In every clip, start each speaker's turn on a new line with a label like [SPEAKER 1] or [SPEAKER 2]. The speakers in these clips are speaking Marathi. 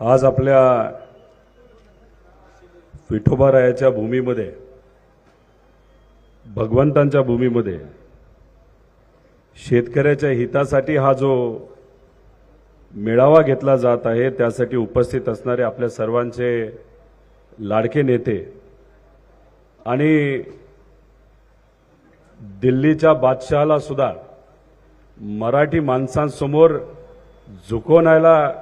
[SPEAKER 1] आज आपल्या विठोबारायाच्या भूमीमध्ये भगवंतांच्या भूमीमध्ये शेतकऱ्याच्या हितासाठी हा जो मेळावा घेतला जात आहे त्यासाठी उपस्थित असणारे आपल्या सर्वांचे लाडके नेते आणि दिल्लीच्या बादशहाला सुद्धा मराठी माणसांसमोर झुकवण्याला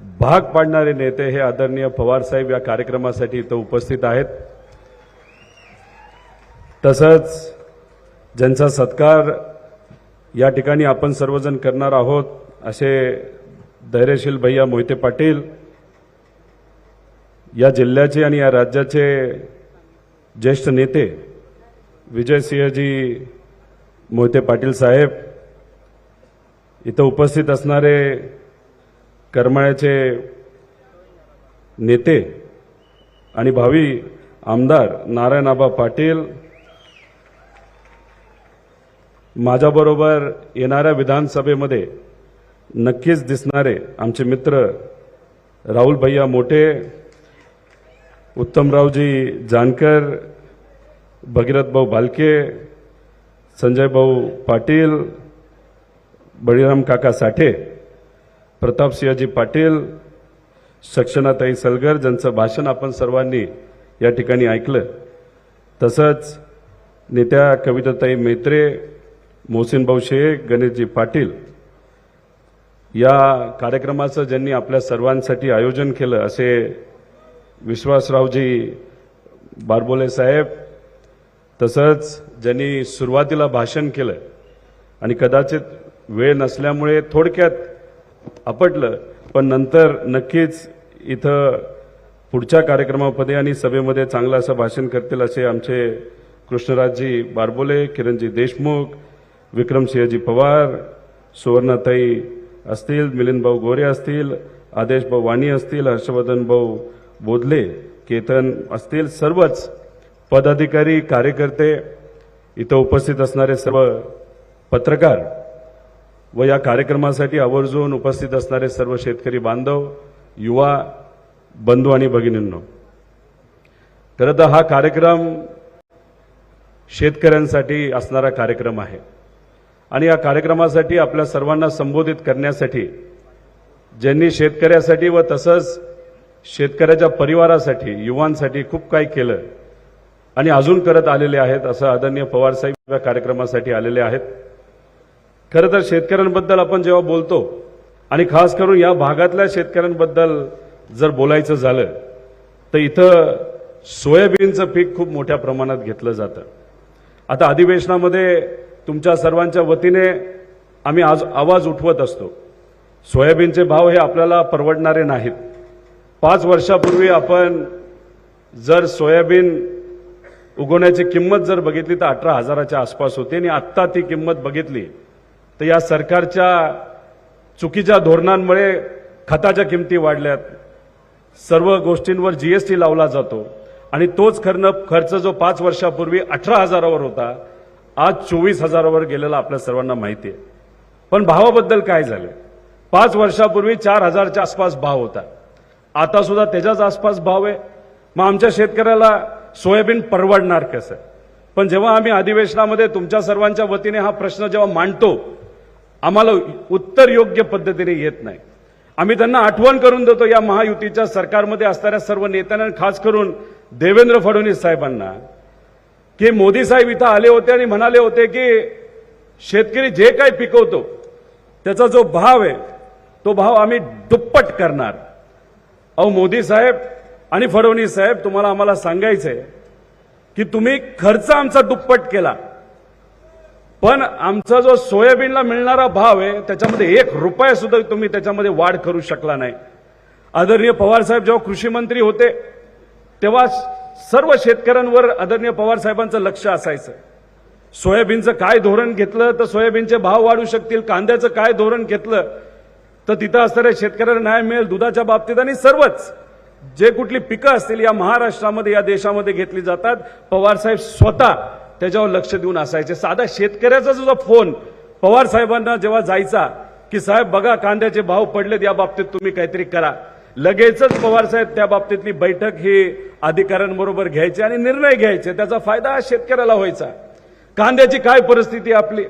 [SPEAKER 1] भाग पाडणारे नेते हे आदरणीय पवार साहेब या कार्यक्रमासाठी इथं उपस्थित आहेत. तसंच ज्यांचा सत्कार या ठिकाणी आपण सर्वजण करणार आहोत असे धैर्यशील भैया मोहिते पाटील या जिल्ह्याचे आणि या राज्याचे ज्येष्ठ नेते विजयसिंहजी मोहिते पाटील साहेब इथं उपस्थित असणारे करमाळ्याचे नेते आणि भावी आमदार नारायणाबा पाटील माझ्याबरोबर येणाऱ्या विधानसभेमध्ये नक्कीच दिसणारे आमचे मित्र राहुल भैया मोठे उत्तमरावजी जानकर भगीरथ भाऊ भालके संजय भाऊ पाटील बळीराम काका साठे प्रतापसिंहजी पाटील सक्षनाताई सलगर ज्यांचं भाषण आपण सर्वांनी या ठिकाणी ऐकलं. तसंच नेत्या कविताताई मेत्रे मोहसिनभाऊ शेख गणेशजी पाटील या कार्यक्रमाचं ज्यांनी आपल्या सर्वांसाठी आयोजन केलं असे विश्वासरावजी बारबोले साहेब तसंच ज्यांनी सुरुवातीला भाषण केलं आणि कदाचित वेळ नसल्यामुळे थोडक्यात आपटलं पण नंतर नक्कीच इथं पुढच्या कार्यक्रमामध्ये आणि सभेमध्ये चांगलं असं भाषण करतील असे आमचे कृष्णराजजी बारबोले किरणजी देशमुख विक्रमसिंहजी पवार सुवर्णाताई असतील मिलिंद भाऊ गोरे असतील आदेश भाऊ वाणी असतील हर्षवर्धन भाऊ बोधले केतन असतील सर्वच पदाधिकारी कार्यकर्ते इथं उपस्थित असणारे सर्व पत्रकार व या कार्यक्रमासाठी आवर्जून उपस्थित असणारे सर्व शेतकरी बांधव युवा बंधू आणि भगिनींनो खरं तर हा कार्यक्रम शेतकऱ्यांसाठी असणारा कार्यक्रम आहे. आणि या कार्यक्रमासाठी आपल्या सर्वांना संबोधित करण्यासाठी ज्यांनी शेतकऱ्यासाठी व तसंच शेतकऱ्याच्या परिवारासाठी युवांसाठी खूप काही केलं आणि अजून करत आलेले आहेत असं आदरणीय पवारसाहेब या कार्यक्रमासाठी आलेले आहेत. खरं तर शेतकऱ्यांबद्दल आपण जेव्हा बोलतो आणि खास करून या भागातल्या शेतकऱ्यांबद्दल जर बोलायचं झालं तर इथं सोयाबीनचं पीक खूप मोठ्या प्रमाणात घेतलं जातं. आता अधिवेशनामध्ये तुमच्या सर्वांच्या वतीने आम्ही आज आवाज उठवत असतो. सोयाबीनचे भाव हे आपल्याला परवडणारे नाहीत. पाच वर्षापूर्वी आपण जर सोयाबीन उगवण्याची किंमत जर बघितली तर अठरा हजाराच्या आसपास होती आणि आत्ता ती किंमत बघितली तर या सरकारच्या चुकीच्या धोरणांमुळे खताच्या किमती वाढल्यात. सर्व गोष्टींवर जीएसटी लावला जातो. आणि तोच खर्न खर्च जो पाच वर्षापूर्वी अठरा हजारावर होता आज चोवीस हजारावर गेलेला आपल्या सर्वांना माहिती आहे पण भावाबद्दल काय झालं? पाच वर्षापूर्वी चार हजारच्या आसपास भाव होता. आता सुद्धा त्याच्याच आसपास भाव आहे. मग आमच्या शेतकऱ्याला सोयाबीन परवडणार कसं? पण जेव्हा आम्ही अधिवेशनामध्ये तुमच्या सर्वांच्या वतीने हा प्रश्न जेव्हा मांडतो आम्हाला उत्तर योग्य पद्धतीने येत नाही. आम्ही त्यांना आठवण करून देतो या महायुतीच्या सरकारमध्ये असणाऱ्या सर्व नेत्यांना खास करून देवेंद्र फडणवीस साहेबांना की मोदी साहेब इथं आले होते आणि म्हणाले होते की शेतकरी जे काही पिकवतो त्याचा जो भाव आहे तो भाव आम्ही दुप्पट करणार. अहो मोदी साहेब आणि फडणवीस साहेब तुम्हाला आम्हाला सांगायचंय की तुम्ही खर्च आमचा दुप्पट केला. पण आमचा जो सोयाबीनला मिळणारा भाव आहे त्याच्यामध्ये एक रुपया सुद्धा तुम्ही त्याच्यामध्ये वाढ करू शकला नाही. आदरणीय पवार साहेब जेव्हा कृषी मंत्री होते तेव्हा सर्व शेतकऱ्यांवर आदरणीय पवार साहेबांचं लक्ष असायचं. सोयाबीनचं काय धोरण घेतलं तर सोयाबीनचे भाव वाढू शकतील कांद्याचं काय धोरण घेतलं तर तिथं असणाऱ्या शेतकऱ्यांना न्याय मिळेल दुधाच्या बाबतीत आणि सर्वच. जे कुठली पिकं असतील या महाराष्ट्रामध्ये या देशामध्ये घेतली जातात. पवारसाहेब स्वतः त्याच्यावर लक्ष देऊन असायचे. साधा शेतकऱ्याचा जो फोन. पवार साहेबांना जेव्हा जायचा की साहेब बघा कांद्याचे भाव पडलेत या बाबतीत तुम्ही काहीतरी करा. लगेचच पवार साहेब त्या बाबतीतली बैठक ही अधिकाऱ्यांबरोबर घ्यायची आणि निर्णय घ्यायचे. त्याचा फायदा हा शेतकऱ्याला व्हायचा. कांद्याची काय परिस्थिती आपली?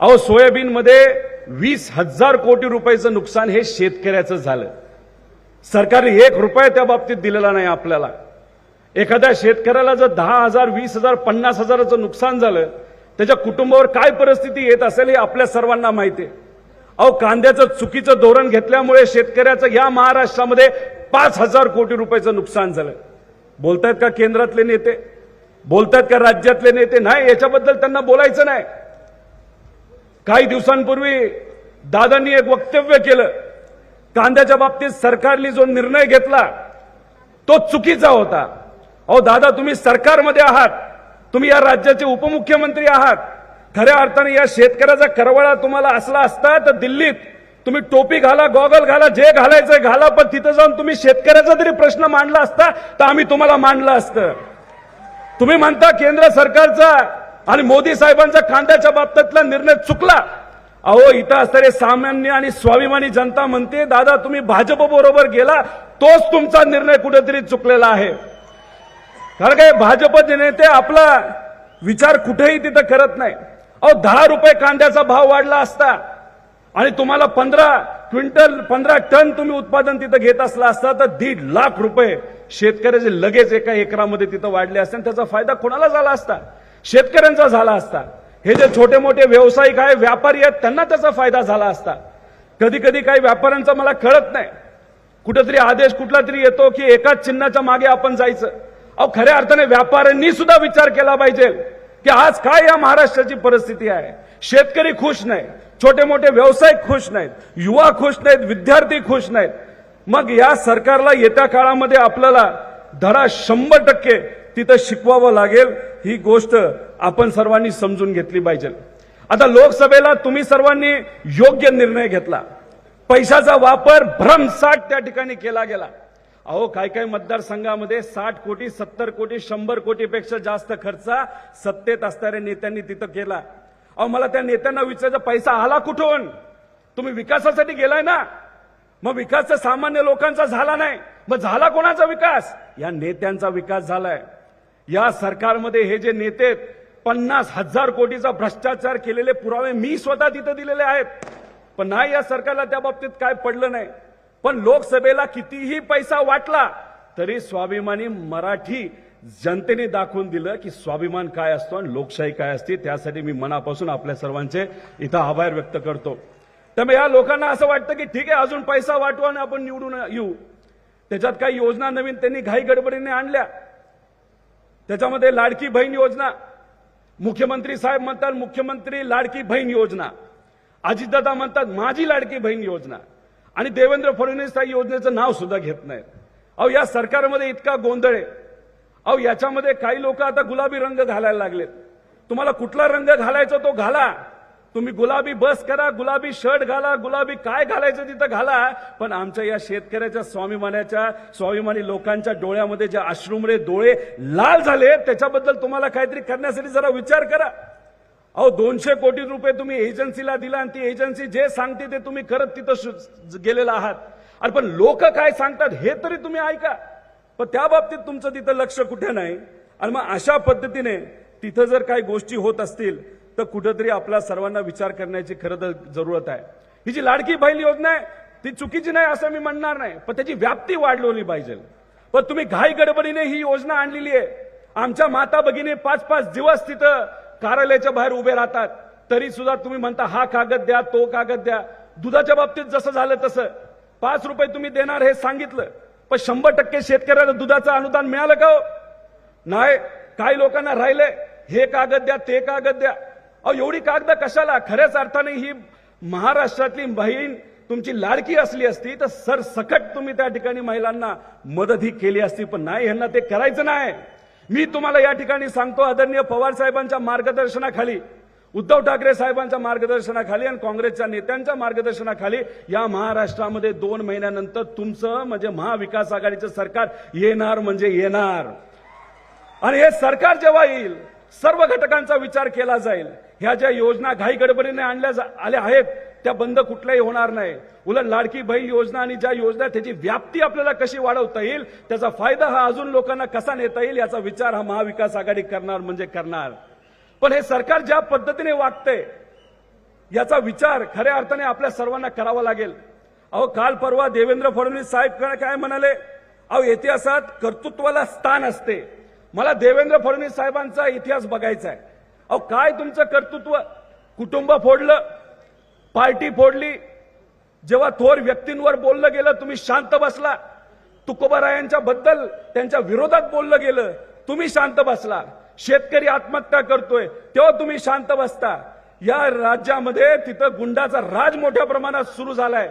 [SPEAKER 1] अहो सोयाबीनमध्ये वीस हजार कोटी रुपयाचं नुकसान हे शेतकऱ्याचं झालं. सरकारने एक रुपया त्या बाबतीत दिलेला नाही आपल्याला. एखाद्या शेतकऱ्याला जर दहा हजार वीस हजार पन्नास हजाराचं नुकसान झालं त्याच्या कुटुंबावर काय परिस्थिती येत असेल हे आपल्या सर्वांना माहिती आहे. अहो कांद्याचं चुकीचं धोरण घेतल्यामुळे शेतकऱ्याचं या महाराष्ट्रामध्ये पाच हजार कोटी रुपयाचं नुकसान झालं. बोलतायत का केंद्रातले नेते? बोलतायत का राज्यातले नेते? नाही याच्याबद्दल त्यांना बोलायचं नाही. काही दिवसांपूर्वी दादांनी एक वक्तव्य केलं. कांद्याच्या बाबतीत सरकारने जो निर्णय घेतला तो चुकीचा होता. अहो दादा तुम्ही सरकारमध्ये आहात. तुम्ही या राज्याचे उपमुख्यमंत्री आहात. खऱ्या अर्थाने या शेतकऱ्याचा करवळा तुम्हाला असला असता तर दिल्लीत तुम्ही टोपी घाला गॉगल घाला जे घालायचंय घाला पण तिथं जाऊन तुम्ही शेतकऱ्याचा जरी प्रश्न मांडला असता तर आम्ही तुम्हाला मांडलं असतं. तुम्ही म्हणता केंद्र सरकारचा आणि मोदी साहेबांचा कांद्याच्या बाबतीतला निर्णय चुकला. अहो इथं असणारे सामान्य आणि स्वाभिमानी जनता म्हणते दादा तुम्ही भाजप बरोबर गेला तोच तुमचा निर्णय कुठेतरी चुकलेला आहे. कारण काय भाजपचे नेते आपला विचार कुठेही तिथं करत नाही. अहो दहा रुपये कांद्याचा भाव वाढला असता आणि तुम्हाला पंधरा क्विंटल पंधरा टन तुम्ही उत्पादन तिथं घेत असला असता तर दीड लाख रुपये शेतकऱ्याचे लगेच एका एकरामध्ये तिथं वाढले असते आणि त्याचा फायदा कोणाला झाला असता? शेतकऱ्यांचा झाला असता. हे जे छोटे मोठे व्यावसायिक आहे व्यापारी आहेत त्यांना त्याचा फायदा झाला असता. कधी कधी काही व्यापाऱ्यांचा मला कळत नाही. कुठेतरी आदेश कुठला तरी येतो की एकाच चिन्हाच्या मागे आपण जायचं. अहो खऱ्या अर्थाने व्यापाऱ्यांनी सुद्धा विचार केला पाहिजे की आज काय या महाराष्ट्राची परिस्थिती आहे? शेतकरी खुश नाही छोटे मोठे व्यावसायिक खुश नाहीत युवा खुश नाहीत विद्यार्थी खुश नाहीत. मग या सरकारला येत्या काळामध्ये आपल्याला धडा शंभर टक्के तिथं शिकवावं लागेल ही गोष्ट आपण सर्वांनी समजून घेतली पाहिजे. आता लोकसभेला तुम्ही सर्वांनी योग्य निर्णय घेतला. पैशाचा वापर भ्रमसाठ त्या ठिकाणी केला गेला. अहो काय काय मतदारसंघामध्ये साठ कोटी सत्तर कोटी शंभर कोटीपेक्षा जास्त खर्च सत्तेत असणाऱ्या नेत्यांनी तिथं केला. अहो मला त्या नेत्यांना विचारायचा पैसा आला कुठून? तुम्ही विकासासाठी गेलाय ना? मग विकास तर सामान्य लोकांचा झाला नाही. मग झाला कोणाचा विकास? या नेत्यांचा विकास झालाय. या सरकारमध्ये हे जे नेते पन्नास हजार कोटीचा भ्रष्टाचार केलेले पुरावे मी स्वतः तिथं दिलेले आहेत. पण नाही या सरकारला त्या बाबतीत काय पडलं नाही. पण लोकसभेला कितीही पैसा वाटला तरी स्वाभिमानी मराठी जनतेने दाखवून दिलं की स्वाभिमान काय असतो आणि लोकशाही काय असते त्यासाठी मी मनापासून आपल्या सर्वांचे इथं आभार व्यक्त करतो. त्यामुळे या लोकांना असं वाटतं की ठीक आहे अजून पैसा वाटू आणि आपण निवडून येऊ. त्याच्यात काही योजना नवीन त्यांनी घाई गडबडीने आणल्या. त्याच्यामध्ये लाडकी बहीण योजना. मुख्यमंत्री साहेब म्हणतात मुख्यमंत्री लाडकी बहीण योजना. अजितदादा म्हणतात माझी लाडकी बहीण योजना. आणि देवेंद्र फडणवीस त्या योजनेचं नाव सुद्धा घेत नाहीत. अहो या सरकारमध्ये इतका गोंधळ आहे. अहो याच्यामध्ये काही लोक आता गुलाबी रंग घालायला लागलेत. तुम्हाला कुठला रंग घालायचा तो घाला. तुम्ही गुलाबी बस करा गुलाबी शर्ट घाला गुलाबी काय घालायचं तिथं घाला. पण आमच्या या शेतकऱ्याच्या स्वाभिमानाच्या स्वाभिमानी लोकांच्या डोळ्यामध्ये जे अश्रुमरे डोळे लाल झाले त्याच्याबद्दल तुम्हाला काहीतरी करण्यासाठी जरा विचार करा. अहो दोनशे कोटी रुपये तुम्ही एजन्सीला दिला आणि ती एजन्सी जे सांगते ते तुम्ही करत तिथं गेलेला आहात. अरे पण लोक काय सांगतात हे तरी तुम्ही ऐका. पण त्या बाबतीत तुमचं तिथं लक्ष कुठे नाही. आणि मग अशा पद्धतीने तिथं जर काही गोष्टी होत असतील तर कुठंतरी आपला सर्वांना विचार करण्याची खरं तर जरूरत आहे. ही जी लाडकी बहीण योजना आहे ती चुकीची नाही असं मी म्हणणार नाही पण त्याची व्याप्ती वाढवली पाहिजे. पण तुम्ही घाई गडबडीने ही योजना आणलेली आहे. आमच्या माता भगिनी पाच पाच दिवस तिथं कार्यालयाच्या बाहेर उभे राहतात. तरी सुद्धा तुम्ही म्हणता हा कागद द्या तो कागद द्या. दुधाच्या बाबतीत जसं झालं तसं. पाच रुपये तुम्ही देणार हे सांगितलं. पण शंभर टक्के शेतकऱ्याला दुधाचं अनुदान मिळालं का हो? नाही. काही लोकांना राहिले हे कागद द्या ते कागद द्या. अहो एवढी कागद कशाला? खऱ्याच अर्थाने ही महाराष्ट्रातली बहीण तुमची लाडकी असली असती तर सरसकट तुम्ही त्या ठिकाणी महिलांना मदत ही केली असती. पण नाही ह्यांना ते करायचं नाही. मी तुम्हाला या ठिकाणी सांगतो आदरणीय पवार साहेबांच्या मार्गदर्शनाखाली उद्धव ठाकरे साहेबांच्या मार्गदर्शनाखाली आणि काँग्रेसच्या नेत्यांच्या मार्गदर्शनाखाली या महाराष्ट्रामध्ये दोन महिन्यानंतर तुमचं म्हणजे महाविकास आघाडीचं सरकार येणार म्हणजे येणार. आणि हे सरकार जेव्हा येईल सर्व घटकांचा विचार केला जाईल. ह्या ज्या योजना घाई गडबडीने आणल्या जा- आल्या आहेत
[SPEAKER 2] त्या बंद कुठल्याही होणार नाही. उलट लाडकी बहीण योजना आणि ज्या योजना त्याची व्याप्ती आपल्याला कशी वाढवता येईल त्याचा फायदा हा अजून लोकांना कसा नेता येईल याचा विचार हा महाविकास आघाडी करणार म्हणजे करणार. पण हे सरकार ज्या पद्धतीने वागतंय याचा विचार खऱ्या अर्थाने आपल्या सर्वांना करावा लागेल. अहो काल परवा देवेंद्र फडणवीस साहेब काय- काय म्हणाले? अहो इतिहासात कर्तृत्वाला स्थान असते. मला देवेंद्र फडणवीस साहेबांचा इतिहास बघायचा आहे. अहो काय तुमचं कर्तृत्व? कुटुंब फोडलं पार्टी फोडली. जेव्हा थोर व्यक्तींवर बोललं गेलं तुम्ही शांत बसला. तुकोबारायांच्या बद्दल त्यांच्या विरोधात बोललं गेलं तुम्ही शांत बसला. शेतकरी आत्महत्या करतोय तेव्हा तुम्ही शांत बसता. या राज्यामध्ये तिथं गुंडाचा राज मोठ्या प्रमाणात सुरू झालाय.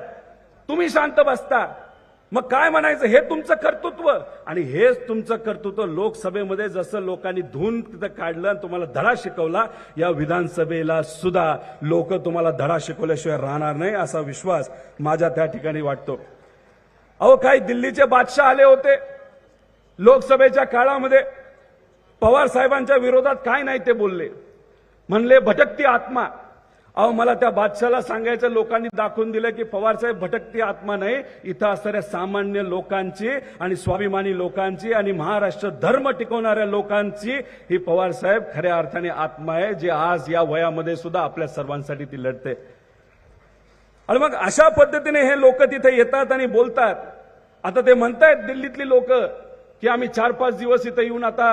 [SPEAKER 2] तुम्ही शांत बसता. मग काय म्हणायचं? हे तुमचं कर्तृत्व. आणि हेच तुमचं कर्तृत्व लोकसभेमध्ये जसं लोकांनी धुवून तिथं काढलं आणि तुम्हाला धडा शिकवला या विधानसभेला सुद्धा लोक तुम्हाला धडा शिकवल्याशिवाय राहणार नाही असा विश्वास माझ्या त्या ठिकाणी वाटतो. अहो काही दिल्लीचे बादशाह आले होते लोकसभेच्या काळामध्ये. पवार साहेबांच्या विरोधात काय नाही ते बोलले. म्हणले भटकती आत्मा. अहो मला त्या बादशाला सांगायचं लोकांनी दाखवून दिलं की पवारसाहेब भटकती आत्मा नाही. इथं असणाऱ्या सामान्य लोकांची आणि स्वाभिमानी लोकांची आणि महाराष्ट्र धर्म टिकवणाऱ्या लोकांची ही पवार साहेब खऱ्या अर्थाने आत्मा आहे जे आज या वयामध्ये सुद्धा आपल्या सर्वांसाठी ती लढते. आणि मग अशा पद्धतीने हे लोक तिथे येतात आणि बोलतात. आता ते म्हणतायत दिल्लीतली लोक की आम्ही चार पाच दिवस इथे येऊन आता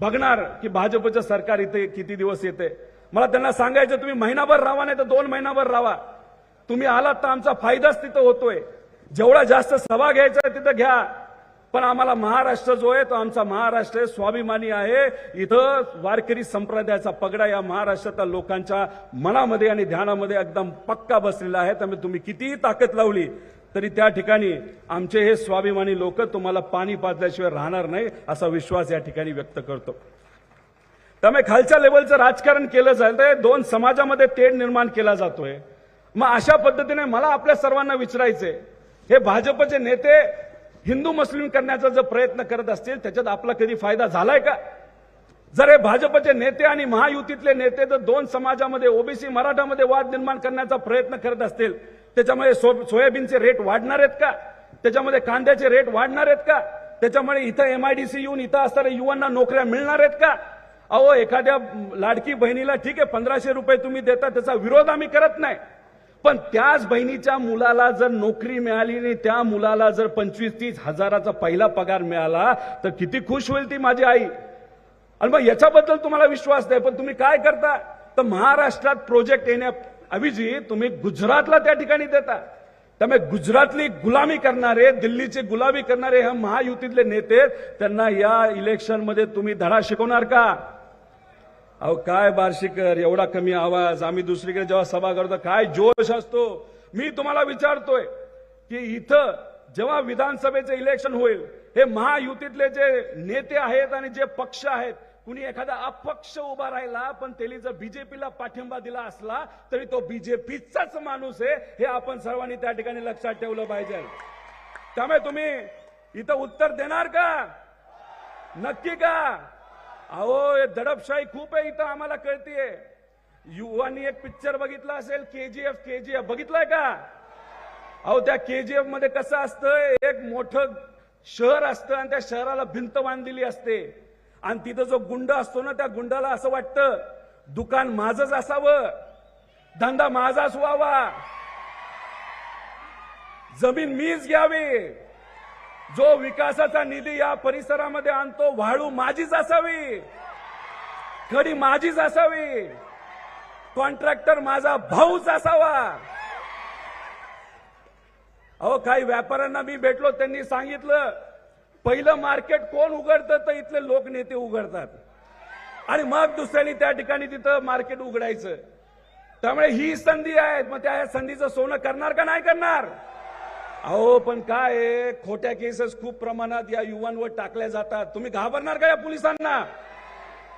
[SPEAKER 2] बघणार की भाजपचं सरकार इथे किती दिवस येते. मला त्यांना सांगायचं तुम्ही महिनाभर राहा नाही तर दोन महिनाभर राहा. तुम्ही आलात तर आमचा फायदाच तिथं होतोय. जेवढा जास्त सभा घ्यायचा आहे तिथं घ्या. पण आम्हाला महाराष्ट्र जो आहे तो आमचा महाराष्ट्र स्वाभिमानी आहे. इथं वारकरी संप्रदायाचा पगडा या महाराष्ट्रातल्या लोकांच्या मनामध्ये आणि ध्यानामध्ये एकदम पक्का बसलेला आहे. त्यामुळे तुम्ही कितीही ताकद लावली तरी त्या ठिकाणी आमचे हे स्वाभिमानी लोक तुम्हाला पाणी पाजल्याशिवाय राहणार नाही असा विश्वास या ठिकाणी व्यक्त करतो. त्यामुळे खालच्या लेवलचं राजकारण केलं जातंय. दोन समाजामध्ये तेढ निर्माण केला जातोय. मग अशा पद्धतीने मला आपल्या सर्वांना विचारायचंय. हे भाजपचे नेते हिंदू मुस्लिम करण्याचा जर प्रयत्न करत असतील त्याच्यात आपला कधी फायदा झालाय का? जर हे भाजपचे नेते आणि महायुतीतले नेते जर दोन समाजामध्ये ओबीसी मराठामध्ये वाद निर्माण करण्याचा प्रयत्न करत असतील त्याच्यामुळे सो- सोयाबीनचे रेट वाढणार आहेत का? त्याच्यामध्ये कांद्याचे रेट वाढणार आहेत का? त्याच्यामुळे इथं एमआयडीसी येऊन इथं असणाऱ्या युवांना नोकऱ्या मिळणार आहेत का? अहो एखाद्या लाडकी बहिणीला ठीक आहे पंधराशे रुपये तुम्ही देता त्याचा विरोध आम्ही करत नाही. पण त्याच बहिणीच्या मुलाला जर नोकरी मिळाली आणि त्या मुलाला जर पंचवीस तीस हजाराचा पहिला पगार मिळाला तर किती खुश होईल ती माझी आई. आणि मग याच्याबद्दल तुम्हाला विश्वास नाही पण तुम्ही काय करता? तर महाराष्ट्रात प्रोजेक्ट येण्याऐवजी तुम्ही गुजरातला त्या ठिकाणी देता. त्यामुळे गुजरातली गुलामी करणारे दिल्लीची गुलामी करणारे हे महायुतीतले नेते त्यांना या इलेक्शनमध्ये तुम्ही धडा शिकवणार का? अहो काय बार्शीकर एवढा कमी आवाज आम्ही दुसरीकडे जेव्हा सभा करतो काय जोश असतो? मी तुम्हाला विचारतोय की इथं जेव्हा विधानसभेचं इलेक्शन होईल हे महायुतीतले जे नेते आहेत आणि जे पक्ष आहेत कुणी एखादा अपक्ष उभा राहिला पण त्यांनी जर बीजेपीला पाठिंबा दिला असला तरी तो बीजेपीचाच माणूस आहे हे आपण सर्वांनी त्या ठिकाणी लक्षात ठेवलं पाहिजे. त्यामुळे तुम्ही इथं उत्तर देणार का? नक्की का? अहो त्यामुळे दडपशाही खूप आहे इथं आम्हाला कळतीये. युवांनी एक पिक्चर बघितला असेल केजीएफ केजीएफ बघितलाय का? अहो त्या केजीएफमध्ये कसं असतं एक मोठं शहर असतं आणि त्या शहराला भिंत बांधलेली असते. आणि तिथं जो गुंड असतो ना त्या गुंडाला असं वाटतं दुकान माझंच असावं धंदा माझाच व्हावा. जमीन मीच घ्यावी. जो विकासाचा निधी या परिसरामध्ये आणतो वाळू माझीच असावी. खडी माझीच असावी. कॉन्ट्रॅक्टर माझा भाऊच असावा. अहो काही व्यापाऱ्यांना मी भेटलो त्यांनी सांगितलं पहिलं मार्केट कोण उघडतं तर इथले लोकनेते उघडतात. आणि मग दुसऱ्यांनी त्या ठिकाणी तिथं मार्केट उघडायचं. त्यामुळे ही संधी आहे मग त्या संधीचं सोनं करणार का नाही करणार? अहो पण काय खोट्या केसेस खूप प्रमाणात या युवांवर टाकल्या जातात. तुम्ही घाबरणार का या पोलिसांना?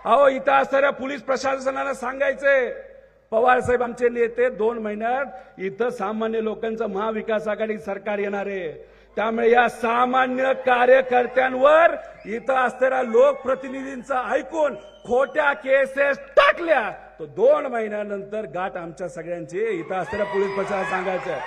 [SPEAKER 2] अहो इथं असणाऱ्या पोलीस प्रशासनाला सांगायचंय. पवार साहेब आमचे नेते दोन महिन्यात इथं सामान्य लोकांचं महाविकास आघाडी सरकार येणार आहे. त्यामुळे या सामान्य कार्यकर्त्यांवर इथं असणाऱ्या लोकप्रतिनिधींचं ऐकून खोट्या केसेस टाकल्या. तो दोन महिन्यानंतर गाठ आमच्या सगळ्यांची. इथं असलेल्या पोलीस प्रशासन सांगायचं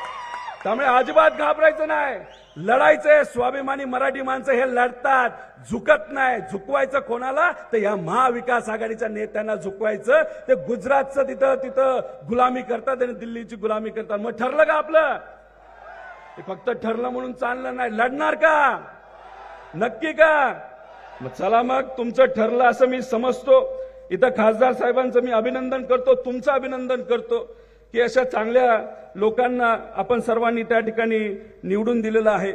[SPEAKER 2] त्यामुळे अजिबात घाबरायचं नाही. लढायचंय स्वाभिमानी मराठी माणसं हे लढतात. झुकत नाही. झुकवायचं कोणाला? तर या महाविकास आघाडीच्या नेत्यांना झुकवायचं. ते गुजरातचं तिथं तिथं गुलामी करतात आणि दिल्लीची गुलामी करतात. मग ठरलं का आपलं? ते फक्त ठरलं म्हणून चाललं नाही. लढणार का? नक्की का? मग चला मग तुमचं ठरलं असं मी समजतो. इथं खासदार साहेबांचं मी अभिनंदन करतो. तुमचं अभिनंदन करतो. की अशा चांगल्या लोकांना आपण सर्वांनी त्या ठिकाणी निवडून दिलेलं आहे.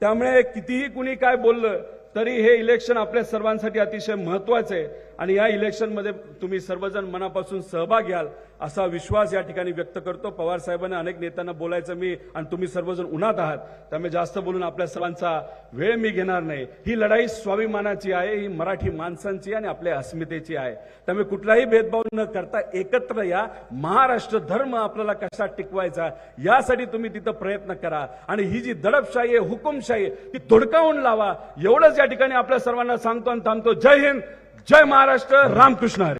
[SPEAKER 2] त्यामुळे कितीही कुणी काय बोललं तरी हे इलेक्शन आपल्या सर्वांसाठी अतिशय महत्वाचं आहे. आणि या इलेक्शनमध्ये तुम्ही सर्वजण मनापासून सहभाग घ्याल असा विश्वास या ठिकाणी व्यक्त करतो. पवार साहेबांना अनेक नेत्यांना बोलायचं मी आणि तुम्ही सर्वजण उन्हात आहात. त्यामुळे जास्त बोलून आपल्या सर्वांचा वेळ मी घेणार नाही. ही लढाई स्वाभिमानाची आहे ही मराठी माणसांची आणि आपल्या अस्मितेची आहे. त्यामुळे कुठलाही भेदभाव न करता एकत्र या. महाराष्ट्र धर्म आपल्याला कसा टिकवायचा यासाठी तुम्ही तिथं प्रयत्न करा. आणि ही जी दडपशाही आहे हुकुमशाही आहे, ती तोडकावून लावा. एवढंच या ठिकाणी आपल्या सर्वांना सांगतो आणि थांबतो. जय हिंद! जय महाराष्ट्र रामकृष्ण हरी.